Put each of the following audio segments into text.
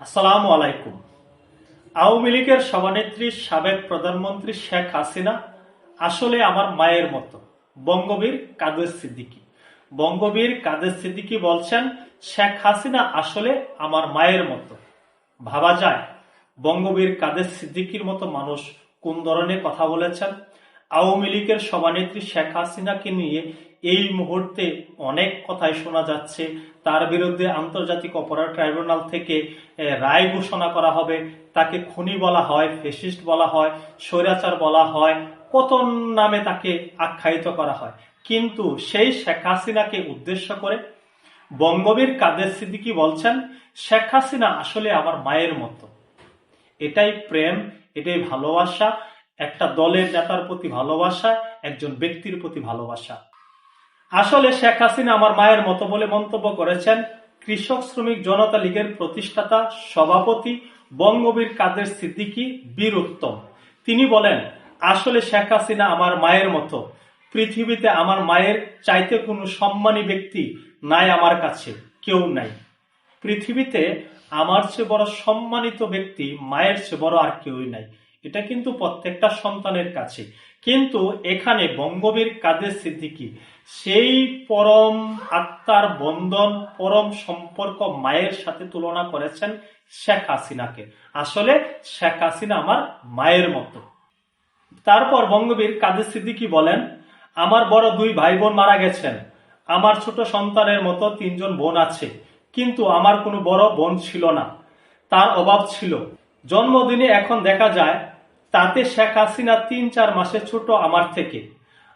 আসসালামু আলাইকুম। আওয়ামী লীগের সভানেত্রী, সাবেক প্রধানমন্ত্রী শেখ হাসিনা আসলে আমার মায়ের মতো, বঙ্গবীর কাদের সিদ্দিকী। বঙ্গবীর কাদের সিদ্দিকী বলছেন, শেখ হাসিনা আসলে আমার মায়ের মতো। ভাবা যায়, বঙ্গবীর কাদের সিদ্দিকীর মতো মানুষ কোন ধরনের কথা বলেছেন? আওয়ামী লীগের সভানেত্রী শেখ হাসিনাকে নিয়ে এই মুহূর্তে অনেক কথাই শোনা যাচ্ছে। তার বিরুদ্ধে আন্তর্জাতিক অপরাধ ট্রাইব্যুনাল থেকে রায় ঘোষণা করা হবে। তাকে খুনি বলা হয়, ফেসিস্ট বলা হয়, স্বৈরাচার বলা হয় কত নামে তাকে আখ্যায়িত করা হয়। কিন্তু সেই শেখ হাসিনাকে উদ্দেশ্য করে বঙ্গবীর কাদের সিদ্দিকী বলছেন, শেখ হাসিনা আসলে আমার মায়ের মতো। এটাই প্রেম, এটাই ভালোবাসা একটা দলের নেতার প্রতি ভালোবাসা, একজন ব্যক্তির প্রতি ভালোবাসা। আসলে শেখ হাসিনা আমার মায়ের মতো বলে মন্তব্য করেছেন, কৃষক শ্রমিক জনতা লীগের প্রতিষ্ঠাতা, সভাপতি বঙ্গবীর কাদের সিদ্দিকী বীর উত্তম। তিনি বলেন, আসলে শেখ হাসিনা আমার মায়ের মতো। পৃথিবীতে আমার মায়ের চাইতে কোনো সম্মানী ব্যক্তি নাই আমার কাছে, কেউ নাই। পৃথিবীতে আমার চেয়ে বড় সম্মানিত ব্যক্তি মায়ের চেয়ে বড় আর কেউই নাই। এটা কিন্তু প্রত্যেকটা সন্তানের কাছে। কিন্তু এখানে বঙ্গবীর কাদের সিদ্দিকী? সেই পরম আত্মার বন্ধন, পরম সম্পর্ক মায়ের সাথে তুলনা করেছেন শেখ হাসিনাকে। আসলে শেখ হাসিনা আমার মায়ের মতো। তারপর বঙ্গবীর কাদের সিদ্দিকী বলেন, আমার বড় দুই ভাই বোন মারা গেছেন। আমার ছোট সন্তানের মতো তিনজন বোন আছে। কিন্তু আমার কোনো বড় বোন ছিল না। তার অভাব ছিল। জন্মদিনে এখন দেখা যায় তাতে শেখ হাসিনা তিন চার মাসে ছোট আমার থেকে।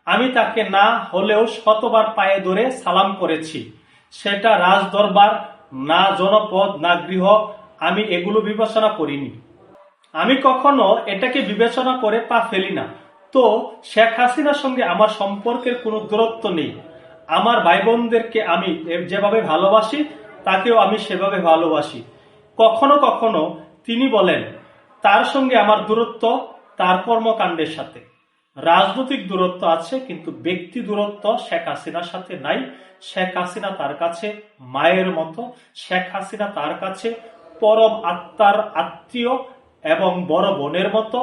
আমি তাকে না হলেও শতবার পায়ে ধরে সালাম করেছি। সেটা রাজ দরবার না জনপদ, না গৃহ, আমি এগুলো বিবেচনা করিনি। আমি কখনো এটাকে বিবেচনা করে পা ফেলি না। তো শেখ হাসিনার সঙ্গে আমার সম্পর্কের কোনো দূরত্ব নেই। আমার ভাই বোনদেরকে আমি যেভাবে ভালোবাসি, তাকেও আমি সেভাবে ভালোবাসি। কখনো কখনো তিনি বলেন তার সঙ্গে আমার দূরত্ব, তার কর্মকাণ্ডের সাথে। রাজনৈতিক দূরত্ব আছে, কিন্তু ব্যক্তি দূরত্ব শেখ হাসিনার সাথে নাই। শেখ হাসিনা তার কাছে মায়ের মতো। শেখ হাসিনা তার কাছে পরম আত্মার আত্মীয় এবং বড় বোনের মতো।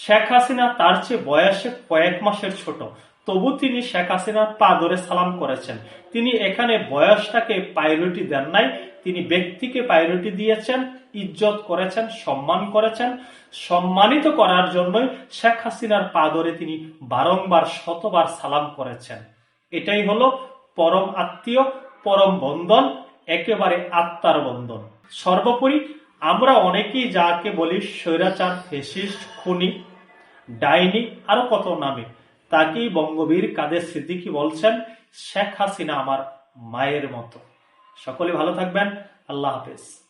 শেখ হাসিনা তার চেয়ে বয়সে কয়েক মাসের ছোট। তবু তিনি শেখ হাসিনার পা ধরে সালাম করেছেন। তিনি এখানে বয়সটাকে প্রায়োরিটি দেন নাই, তিনি ব্যক্তিকে প্রায়োরিটি দিয়েছেন, ইজ্জত করেছেন, সম্মান করেছেন। সম্মানিত করার জন্যই শেখ হাসিনার পা ধরে তিনি বারংবার, শতবার সালাম করেছেন। এটাই হলো পরম আত্মীয়, পরম বন্ধন, একেবারে আত্মার বন্ধন। সর্বোপরি আমরা অনেকেই যাকে বলি স্বৈরাচার ফেসিস্ট খুনি, ডাইনি, আরও কত নামে। তাকেই বঙ্গবীর কাদের সিদ্দিকি বলছেন? শেখ হাসিনা আমার মায়ের মতো। সকলে ভালো থাকবেন। আল্লাহ হাফেজ।